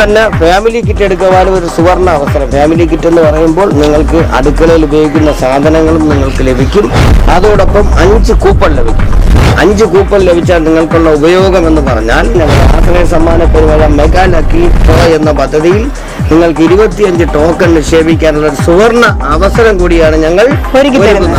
തന്നെ family kit എടുക്കുവാനും ഒരു സുവർണ അവസരം. ഫാമിലി കിറ്റ് എന്ന് പറയുമ്പോൾ നിങ്ങൾക്ക് അടുക്കളയിൽ ഉപയോഗിക്കുന്ന സാധനങ്ങളും നിങ്ങൾക്ക് ലഭിക്കും. അതോടൊപ്പം അഞ്ച് കൂപ്പൺ ലഭിക്കും. അഞ്ച് കൂപ്പൺ ലഭിച്ചാൽ നിങ്ങൾക്കുള്ള ഉപയോഗം എന്ന് പറഞ്ഞാൽ ഞങ്ങൾ ആശ്രയ സമ്മാന പരിപാടി മെഗാ ലക്കി ട്രോ എന്ന പദ്ധതിയിൽ നിങ്ങൾക്ക് ഇരുപത്തിയഞ്ച് ടോക്കൺ നിക്ഷേപിക്കാനുള്ള ഒരു സുവർണ അവസരം കൂടിയാണ് ഞങ്ങൾ ഒരുക്കി തരുന്നത്.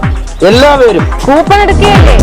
എല്ലാവരും കൂപ്പൺ എടുക്കുകയല്ലേ?